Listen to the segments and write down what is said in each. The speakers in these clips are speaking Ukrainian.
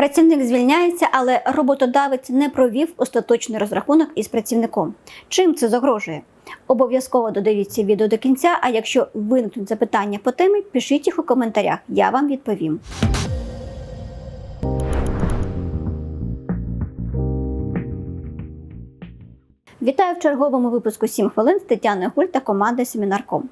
Працівник звільняється, але роботодавець не провів остаточний розрахунок із працівником. Чим це загрожує? Обов'язково додивіться відео до кінця. А якщо виникнуть запитання по темі, пишіть їх у коментарях. Я вам відповім. Вітаю в черговому випуску «7 хвилин з Тетяною Гуль та командою Семінарком.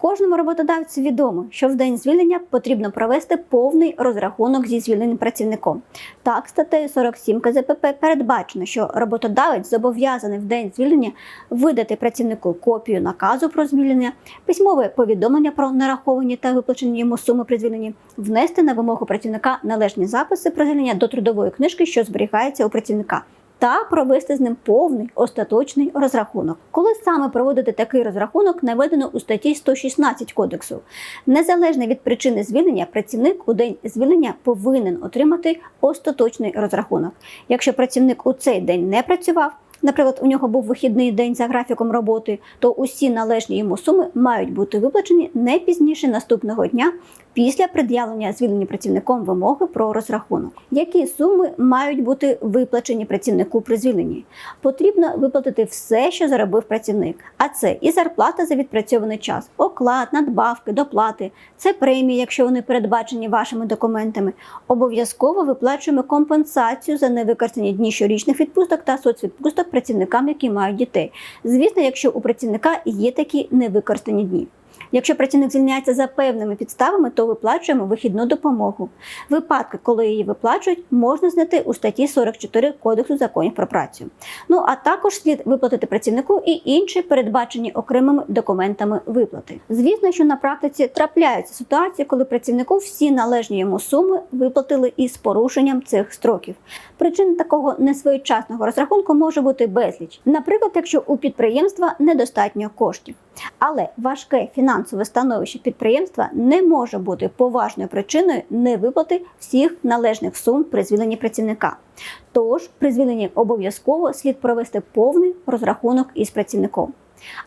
Кожному роботодавцю відомо, що в день звільнення потрібно провести повний розрахунок зі звільненим працівником. Так, статтею 47 КЗПП передбачено, що роботодавець зобов'язаний в день звільнення видати працівнику копію наказу про звільнення, письмове повідомлення про нараховані та виплачені йому суми при звільненні, внести на вимогу працівника належні записи про звільнення до трудової книжки, що зберігається у працівника та провести з ним повний остаточний розрахунок. Коли саме проводити такий розрахунок, наведено у статті 116 кодексу. Незалежно від причини звільнення, працівник у день звільнення повинен отримати остаточний розрахунок. Якщо працівник у цей день не працював, Наприклад, у нього був вихідний день за графіком роботи, то усі належні йому суми мають бути виплачені не пізніше наступного дня після пред'явлення звільнення працівником вимоги про розрахунок. Які суми мають бути виплачені працівнику при звільненні? Потрібно виплатити все, що заробив працівник. А це і зарплата за відпрацьований час, оклад, надбавки, доплати, це премії, якщо вони передбачені вашими документами. Обов'язково виплачуємо компенсацію за невикористані дні щорічних відпусток та соцвідпусток працівникам, які мають дітей. Звісно, якщо у працівника є такі невикористані дні. Якщо працівник звільняється за певними підставами, то виплачуємо вихідну допомогу. Випадки, коли її виплачують, можна знайти у статті 44 Кодексу законів про працю. Ну а також слід виплатити працівнику і інші передбачені окремими документами виплати. Звісно, що на практиці трапляються ситуації, коли працівнику всі належні йому суми виплатили із порушенням цих строків. Причин такого несвоєчасного розрахунку може бути безліч. Наприклад, якщо у підприємства недостатньо коштів. Але важке фінансове становище підприємства не може бути поважною причиною невиплати всіх належних сум при звільненні працівника. Тож при звільненні обов'язково слід провести повний розрахунок із працівником.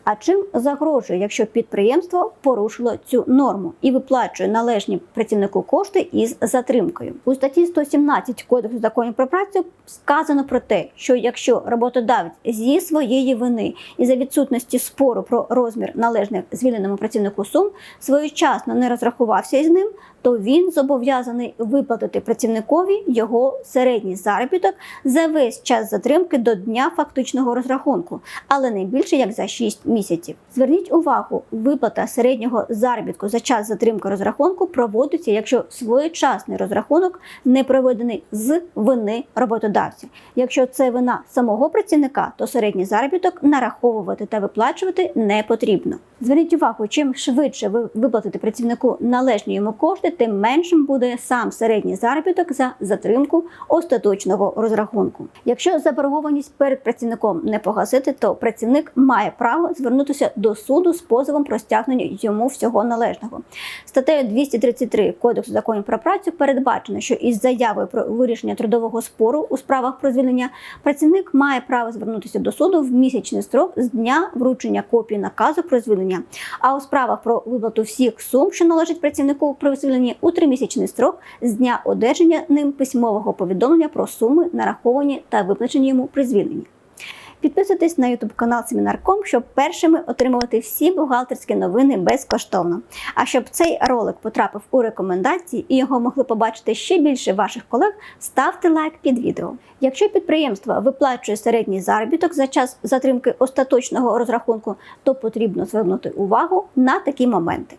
А чим загрожує, якщо підприємство порушило цю норму і виплачує належні працівнику кошти із затримкою? У статті 117 Кодексу законів про працю сказано про те, що якщо роботодавець зі своєї вини і за відсутності спору про розмір належних звільненому працівнику сум своєчасно не розрахувався із ним, то він зобов'язаний виплатити працівникові його середній заробіток за весь час затримки до дня фактичного розрахунку, але не більше як за 6 місяців. Зверніть увагу, виплата середнього заробітку за час затримки розрахунку проводиться, якщо своєчасний розрахунок не проведений з вини роботодавця. Якщо це вина самого працівника, то середній заробіток нараховувати та виплачувати не потрібно. Зверніть увагу, чим швидше ви виплатите працівнику належні йому кошти, тим меншим буде сам середній заробіток за затримку остаточного розрахунку. Якщо заборгованість перед працівником не погасити, то працівник має право звернутися до суду з позовом про стягнення йому всього належного. Статтею 233 Кодексу законів про працю передбачено, що із заявою про вирішення трудового спору у справах про звільнення працівник має право звернутися до суду в місячний строк з дня вручення копії наказу про звільнення. А у справах про виплату всіх сум, що належать працівнику при звільненні, у тримісячний строк з дня одержання ним письмового повідомлення про суми, нараховані та виплачені йому при звільненні. Підписуйтесь на YouTube канал Семінарком, щоб першими отримувати всі бухгалтерські новини безкоштовно. А щоб цей ролик потрапив у рекомендації і його могли побачити ще більше ваших колег, ставте лайк під відео. Якщо підприємство виплачує середній заробіток за час затримки остаточного розрахунку, то потрібно звернути увагу на такі моменти.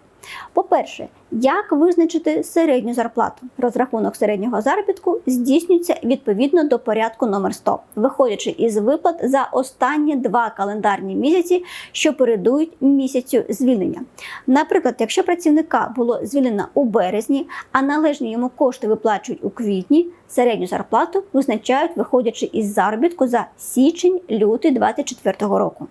По-перше, як визначити середню зарплату? Розрахунок середнього заробітку здійснюється відповідно до порядку номер 100, виходячи із виплат за останні два календарні місяці, що передують місяцю звільнення. Наприклад, якщо працівника було звільнено у березні, а належні йому кошти виплачують у квітні, середню зарплату визначають, виходячи із заробітку за січень-лютий 2024 року.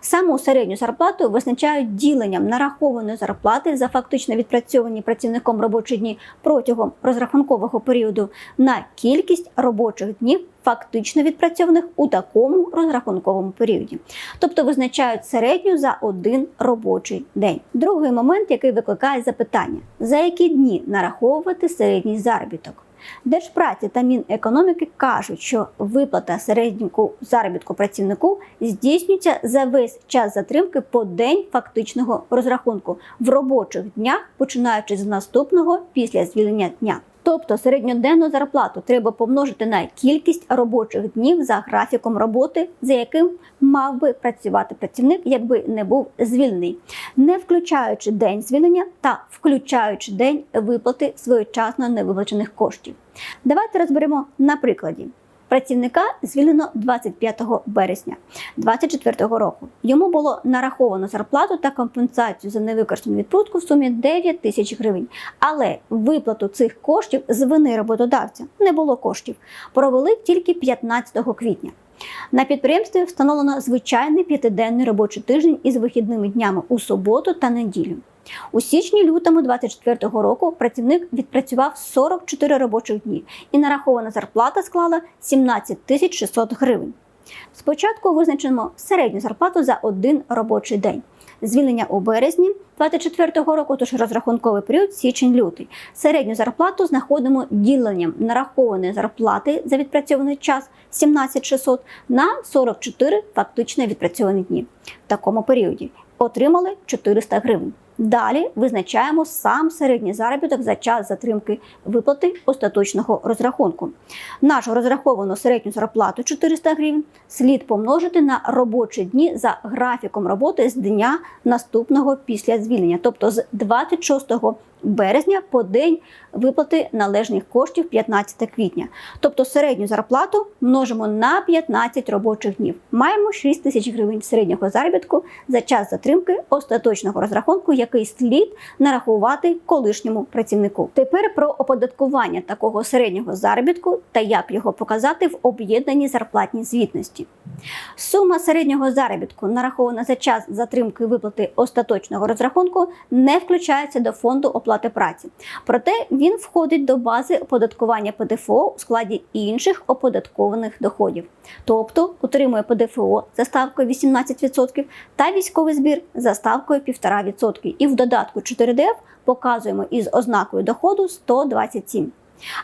Саму середню зарплату визначають діленням нарахованої зарплати за фактично відпрацьовані працівником робочі дні протягом розрахункового періоду на кількість робочих днів, фактично відпрацьованих у такому розрахунковому періоді. Тобто визначають середню за один робочий день. Другий момент, який викликає запитання: за які дні нараховувати середній заробіток? Держпраці та Мінекономіки кажуть, що виплата середнього заробітку працівнику здійснюється за весь час затримки по день фактичного розрахунку в робочих днях, починаючи з наступного після звільнення дня. Тобто середньоденну зарплату треба помножити на кількість робочих днів за графіком роботи, за яким мав би працювати працівник, якби не був звільнений, не включаючи день звільнення та включаючи день виплати своєчасно невиплачених коштів. Давайте розберемо на прикладі. Працівника звільнено 25 березня 2024 року. Йому було нараховано зарплату та компенсацію за невикористану відпустку в сумі 9 тисяч гривень. Але виплату цих коштів з вини роботодавця не було коштів. Провели тільки 15 квітня. На підприємстві встановлено звичайний п'ятиденний робочий тиждень із вихідними днями у суботу та неділю. У січні-лютому 24-го року працівник відпрацював 44 робочих дні і нарахована зарплата склала 17 тисяч 600 гривень. Спочатку визначимо середню зарплату за один робочий день. Звільнення у березні 24-го року, тож розрахунковий період січень-лютий. Середню зарплату знаходимо діленням нарахованої зарплати за відпрацьований час 17600 на 44 фактично відпрацьовані дні. В такому періоді отримали 400 гривень. Далі визначаємо сам середній заробіток за час затримки виплати остаточного розрахунку. Нашу розраховану середню зарплату 400 гривень слід помножити на робочі дні за графіком роботи з дня наступного після звільнення, тобто з 26 березня по день виплати належних коштів 15 квітня. Тобто середню зарплату множимо на 15 робочих днів. Маємо 6 тисяч гривень середнього заробітку за час затримки остаточного розрахунку, який слід нарахувати колишньому працівнику. Тепер про оподаткування такого середнього заробітку та як його показати в об'єднаній зарплатній звітності. Сума середнього заробітку, нарахована за час затримки виплати остаточного розрахунку, не включається до фонду оплати праці. Проте він входить до бази оподаткування ПДФО у складі інших оподаткованих доходів, тобто утримує ПДФО за ставкою 18% та військовий збір за ставкою 1,5%. І в додатку 4ДФ показуємо із ознакою доходу 127.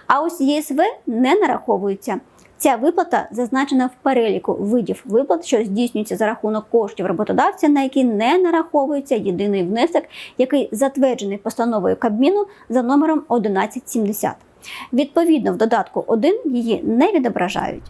А ось ЄСВ не нараховується. Ця виплата зазначена в переліку видів виплат, що здійснюється за рахунок коштів роботодавця, на які не нараховується єдиний внесок, який затверджений постановою Кабміну за номером 1170. Відповідно, в додатку 1 її не відображають.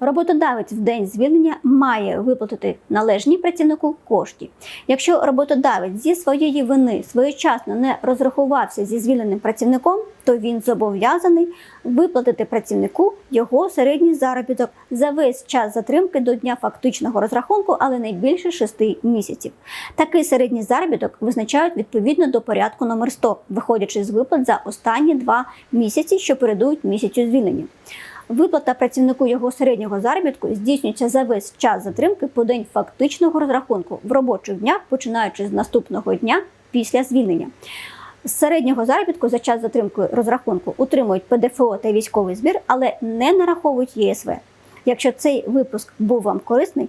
Роботодавець в день звільнення має виплатити належні працівнику кошти. Якщо роботодавець зі своєї вини своєчасно не розрахувався зі звільненим працівником, то він зобов'язаний виплатити працівнику його середній заробіток за весь час затримки до дня фактичного розрахунку, але не більше 6 місяців. Такий середній заробіток визначають відповідно до порядку номер 100, виходячи з виплат за останні два місяці, що передують місяцю звільнення. Виплата працівнику його середнього заробітку здійснюється за весь час затримки по день фактичного розрахунку в робочих днях, починаючи з наступного дня після звільнення. З середнього заробітку за час затримки розрахунку утримують ПДФО та військовий збір, але не нараховують ЄСВ. Якщо цей випуск був вам корисний,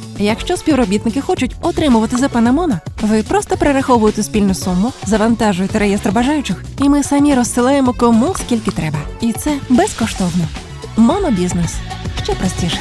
Якщо співробітники хочуть отримувати ЗП на МОНа, ви просто перераховуєте спільну суму, завантажуєте реєстр бажаючих, і ми самі розсилаємо кому скільки треба. І це безкоштовно. Монобізнес ще простіше.